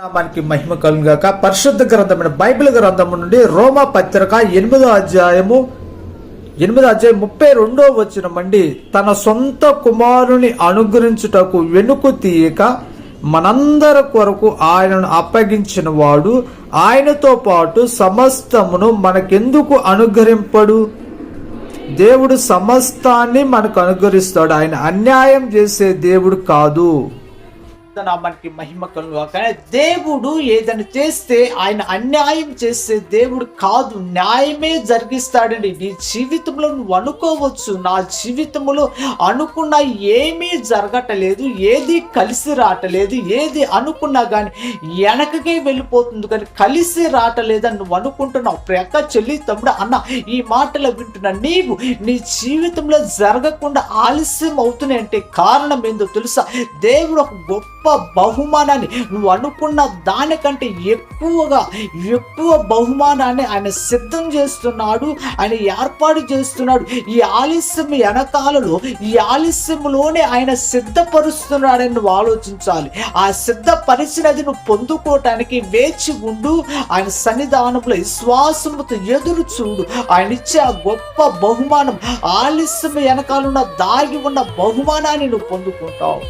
నామానికి మహిమ కలుగాక పరిశుద్ధ గ్రంథమైన బైబిల్ గ్రంథము నుండి రోమా పత్రిక ఎనిమిదో అధ్యాయము ఎనిమిదో అధ్యాయం ముప్పై రెండో వచ్చిన మండి తన సొంత కుమారుని అనుగ్రహించుటకు వెనుకు తీయక మనందరి కొరకు ఆయనను అప్పగించిన వాడు ఆయనతో పాటు సమస్తమును మనకెందుకు అనుగ్రహింపడు? దేవుడు సమస్తాన్ని మనకు అనుగ్రహిస్తాడు. ఆయన అన్యాయం చేసే దేవుడు కాదు. నామానికి మహిమ కలుగా కానీ దేవుడు ఏదైనా చేస్తే ఆయన అన్యాయం చేస్తే దేవుడు కాదు న్యాయమే జరిగిస్తాడండి. నీ జీవితంలో నువ్వు అనుకోవచ్చు నా జీవితంలో అనుకున్న ఏమీ జరగటలేదు ఏది కలిసి రావటలేదు ఏది అనుకున్నా కానీ వెనకకే వెళ్ళిపోతుంది కానీ కలిసి రావటలేదని నువ్వు అనుకుంటున్నావు. ప్రక్క చెల్లి తమ్ముడు అన్న ఈ మాటలు వింటున్నా నీవు నీ జీవితంలో జరగకుండా ఆలస్యం అవుతున్నాయి అంటే కారణం ఏందో తెలుసా? దేవుడు ఒక గొప్ప గొప్ప బహుమానాన్ని నువ్వు అనుకున్న దానికంటే ఎక్కువగా ఎక్కువ బహుమానాన్ని ఆయన సిద్ధం చేస్తున్నాడు ఆయన ఏర్పాటు చేస్తున్నాడు. ఈ ఆలస్యం వెనకాలలో ఈ ఆలస్యంలోనే ఆయన సిద్ధపరుస్తున్నాడని నువ్వు ఆలోచించాలి. ఆ సిద్ధపరిచినది నువ్వు పొందుకోవటానికి వేచి ఉండు. ఆయన సన్నిధానంలో విశ్వాసముతో ఎదురు చూడు. ఆయన ఇచ్చే ఆ గొప్ప బహుమానం ఆలస్యం వెనకాలన్న దాగి ఉన్న బహుమానాన్ని నువ్వు పొందుకుంటావు.